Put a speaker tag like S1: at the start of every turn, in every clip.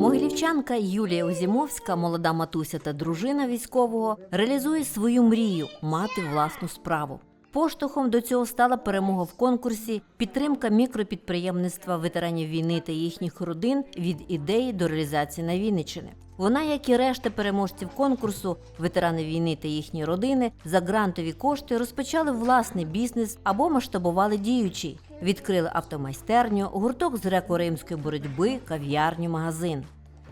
S1: Могилівчанка Юлія Озімовська, молода матуся та дружина військового, реалізує свою мрію мати власну справу. Поштовхом до цього стала перемога в конкурсі підтримка мікропідприємництва ветеранів війни та їхніх родин від ідеї до реалізації на Вінниччини. Вона, як і решта переможців конкурсу, ветерани війни та їхні родини за грантові кошти розпочали власний бізнес або масштабували діючий, відкрили автомайстерню, гурток з греко-римської боротьби, кав'ярню, магазин.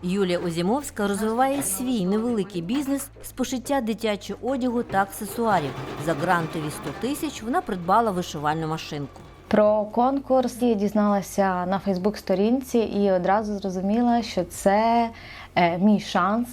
S1: Юлія Озімовська розвиває свій невеликий бізнес з пошиття дитячого одягу та аксесуарів. За грантові 100 тисяч вона придбала вишивальну машинку.
S2: Про конкурс я дізналася на Фейсбук-сторінці і одразу зрозуміла, що це е, мій шанс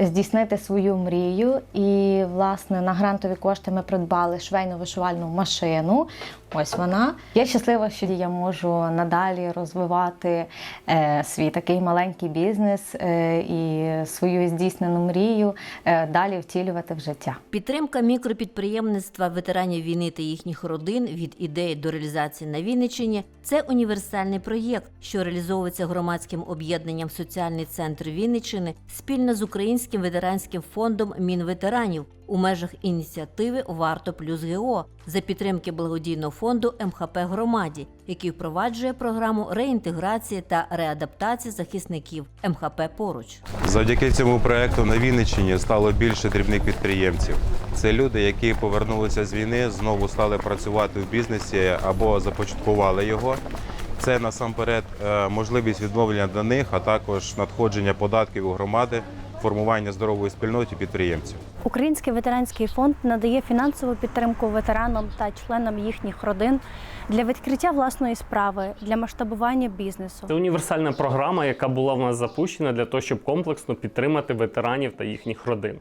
S2: здійснити свою мрію. І, власне, на грантові кошти ми придбали швейну вишивальну машину. Ось вона. Я щаслива, що я можу надалі розвивати е, свій такий маленький бізнес е, і свою здійснену мрію е, далі втілювати в життя.
S1: Підтримка мікропідприємництва ветеранів війни та їхніх родин від ідеї до реалізації на Вінниччині – це універсальний проєкт, що реалізовується громадським об'єднанням Соціальний центр Вінниччини спільно з Українським ветеранським фондом Мінветеранів у межах ініціативи Варто плюс ГО за підтримки благодійного фонду МХП громаді, який впроваджує програму реінтеграції та реадаптації захисників МХП поруч.
S3: Завдяки цьому проекту на Вінниччині стало більше дрібних підприємців. Це люди, які повернулися з війни, знову стали працювати в бізнесі або започаткували його. Це насамперед е, можливість відновлення для них, а також надходження податків у громади, формування здорової спільноти підприємців.
S4: Український ветеранський фонд надає фінансову підтримку ветеранам та членам їхніх родин для відкриття власної справи, для масштабування бізнесу.
S5: Це універсальна програма, яка була в нас запущена для того, щоб комплексно підтримати ветеранів та їхніх родин.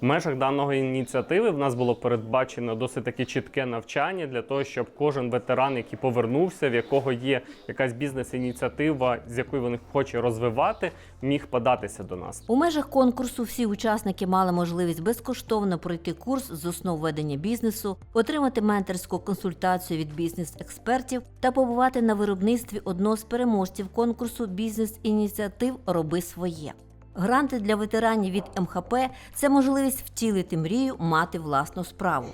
S5: В межах даної ініціативи в нас було передбачено досить таки чітке навчання для того, щоб кожен ветеран, який повернувся, в якого є якась бізнес-ініціатива, з якою він хоче розвивати, міг податися до нас.
S1: У межах конкурсу всі учасники мали можливість безкоштовно пройти курс з основ ведення бізнесу, отримати менторську консультацію від бізнес-експертів та побувати на виробництві одного з переможців конкурсу бізнес-ініціатив Роби своє. Гранти для ветеранів від МХП це можливість втілити мрію мати власну справу.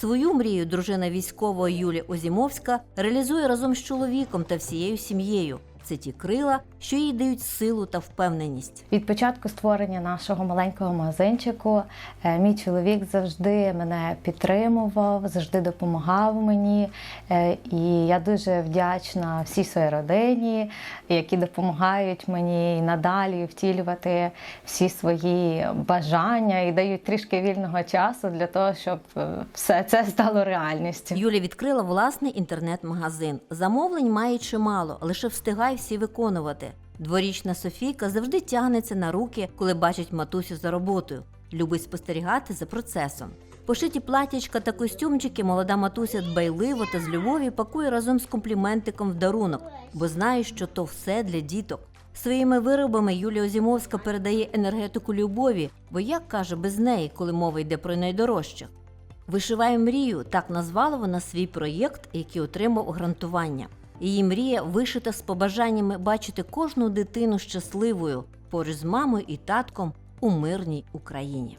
S1: Свою мрію дружина військового Юлія Озімовська реалізує разом з чоловіком та всією сім'єю. Це ті крила, що їй дають силу та впевненість.
S2: Від початку створення нашого маленького магазинчику е, мій чоловік завжди мене підтримував, завжди допомагав мені. Е, І я дуже вдячна всій своїй родині, які допомагають мені і надалі втілювати всі свої бажання і дають трішки вільного часу для того, щоб е, все це стало реальністю.
S1: Юля відкрила власний інтернет-магазин. Замовлень має чимало, лише встигає всі виконувати. Дворічна Софійка завжди тягнеться на руки, коли бачить матусю за роботою. Любить спостерігати за процесом. Пошиті платячка та костюмчики молода матуся дбайливо та з любов'ю пакує разом з компліментиком в дарунок, бо знає, що то все для діток. Своїми виробами Юлія Озімовська передає енергетику любові, бо як каже без неї, коли мова йде про найдорожчих. Вишиває мрію так назвала вона свій проєкт, який отримав грантування. Її мрія вишита з побажаннями бачити кожну дитину щасливою поруч з мамою і татком у мирній Україні.